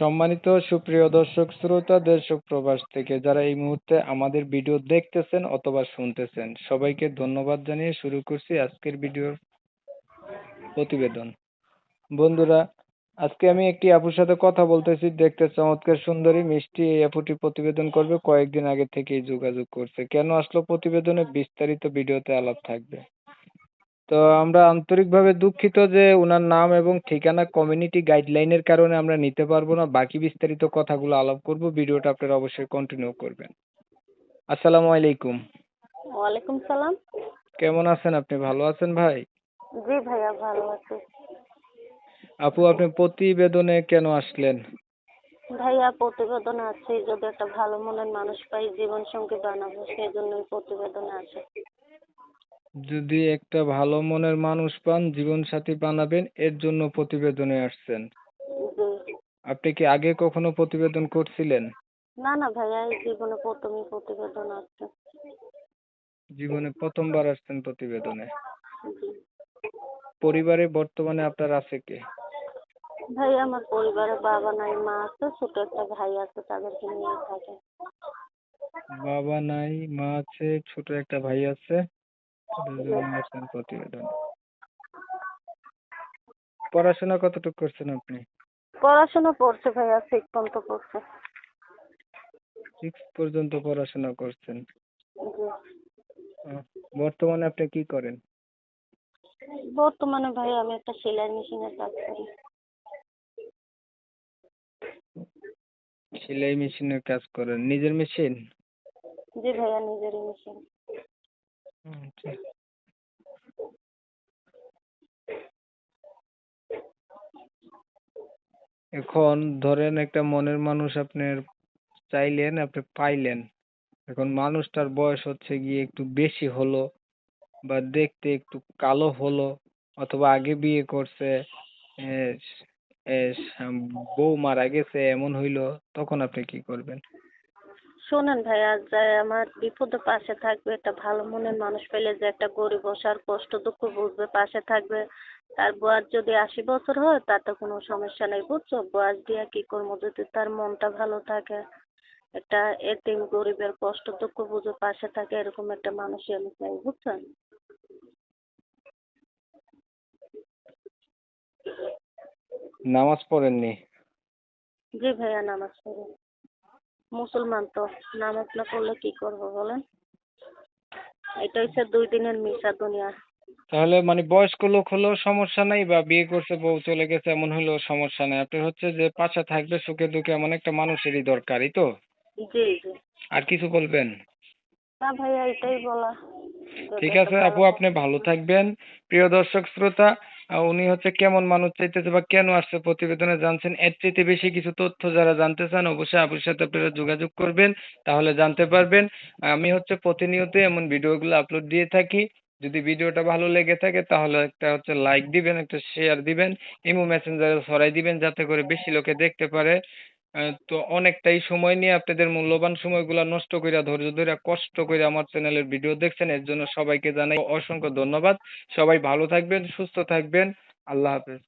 সম্মানিত সুপ্রিয় দর্শক শ্রোতা দেশ প্রবাস থেকে যারা এই মুহূর্তে আমাদের ভিডিও দেখতেছেন অথবা শুনতেছেন, সবাইকে ধন্যবাদ জানিয়ে শুরু করছি আজকের ভিডিওর প্রতিবেদন। বন্ধুরা, আজকে আমি একটি আপুর সাথে কথা বলতেছি। দেখতে চমৎকার, সুন্দরী, মিষ্টি এই আপুটি প্রতিবেদন করবে। কয়েকদিন আগে থেকেই যোগাযোগ করছে। কেন আসলো প্রতিবেদনে? বিস্তারিত ভিডিওতে আলাপ থাকবে। তো আমরা আন্তরিকভাবে দুঃখিত যে ওনার নাম এবং ঠিকানা কমিউনিটি গাইডলাইনের কারণে আমরা নিতে পারব না। বাকি বিস্তারিত কথাগুলো আলাপ করব। ভিডিওটা আপনারা অবশ্যই কন্টিনিউ করবেন। আসসালামু আলাইকুম। ওয়ালাইকুম সালাম। কেমন আছেন আপনি? ভালো আছেন ভাই? জি ভাইয়া ভালো আছি। আপু আপনি প্রতিবেদনে কেন আসলেন? ভাইয়া প্রতিবেদনে আছি। যদি একটা ভালো মনের মানুষ পাই জীবন সঙ্গী বানাবো সেই জন্যই প্রতিবেদনে আছে যদি একটা ভালো মনের মানুষ পান জীবন সাথী বানাবেন এর জন্য প্রতিবেদনে আসছেন। আপনি কি আগে কখনো প্রতিবেদন করছিলেন? না না ভাইয়া এই জীবনে প্রথমই প্রতিবেদন আছে। জীবনে প্রথমবার আসছেন প্রতিবেদনে? পরিবারে বর্তমানে আপনার আছে কে? ভাই আমার পরিবারে বাবা নাই মা আছে ছোট একটা ভাই আছে তাদেরকে নিয়ে থাকে। বাবা নাই মা আছে ছোট একটা ভাই আছে। প্রতিবেদন। পড়াশোনা কতটুকু করছেন আপনি? পড়াশোনা পড়ছে ভাইয়া সিক্স পর্যন্ত পড়ছে সিক্স পর্যন্ত পড়াশোনা করছেন। বর্তমানে আপনি কি করেন? বর্তমানে ভাই আমি একটা সেলাই মেশিনের কাজ করি। সেলাই মেশিনের কাজ করেন। নিজের মেশিন? জি ভাইয়া নিজেরই মেশিন। এখন ধরেন একটা মনের মানুষ আপনার চাইলেন, আপনি পাইলেন। এখন মানুষটার বয়স হচ্ছে গিয়ে একটু বেশি হলো বা দেখতে একটু কালো হলো অথবা আগে বিয়ে করছে বউ মারা গেছে, এমন হইল, তখন আপনি কি করবেন? শোনেন ভাইয়া যে আমার বিপদে পাশে থাকবে একটা ভালো মনের মানুষ পেলে যে একটা গরিব বসার কষ্ট দুঃখ বুঝবে পাশে থাকবে। তার বয়স যদি আশি বছর হয় তাতে কোনো সমস্যা নেই বুঝছ? বয়স দিয়ে কি করব যদি তার মনটা ভালো থাকে? একটা এতিম গরিবের কষ্ট দুঃখ বুঝে পাশে থাকে এরকম একটা মানুষই আমি চাই বুঝছেন? নামাজ পড়েননি। জি ভাইয়া নামাজ পড়ি মুসলমান তো নামাজ না পড়লে কি করব বলেন? এটা হচ্ছে দুই দিনের মিশা দুনিয়া। তাহলে মানে বয়স্ক লোক হলেও সমস্যা নাই বা বিয়ে করছে বউ চলে গেছে এমন হলেও সমস্যা নাই। আপনার হচ্ছে যে পাশে থাকবে সুখে দুঃখে এমন একটা মানুষেরই দরকারই তো? জি জি। আর কিছু বলবেন? না ভাইয়া এটাই বলা। ঠিক আছে আপু আপনি ভালো থাকবেন। প্রিয় দর্শক শ্রোতা উনি হচ্ছে কেমন মানুষ চাইতেছে বা কেন আসছে প্রতিবেদনে জানছেন। এর চাইতে বেশি কিছু তথ্য যারা জানতে চান, অবশ্যই আপুর সাথে আপনারা যোগাযোগ করবেন, তাহলে জানতে পারবেন। আমি হচ্ছে প্রতিনিয়ত এমন ভিডিওগুলো আপলোড দিয়ে থাকি। যদি ভিডিওটা ভালো লেগে থাকে, তাহলে একটা হচ্ছে লাইক দিবেন, একটা শেয়ার দিবেন ইমো মেসেঞ্জারে ছড়াই দিবেন, যাতে করে বেশি লোকে দেখতে পারে। তো অনেকটাই সময় নিয়ে আপনাদের মূল্যবান সময়গুলো নষ্ট কইরা, ধৈর্য ধরে কষ্ট করে আমার চ্যানেলের ভিডিও দেখছেন, এর জন্য সবাইকে জানাই অসংখ্য ধন্যবাদ। সবাই ভালো থাকবেন, সুস্থ থাকবেন। আল্লাহ হাফেজ।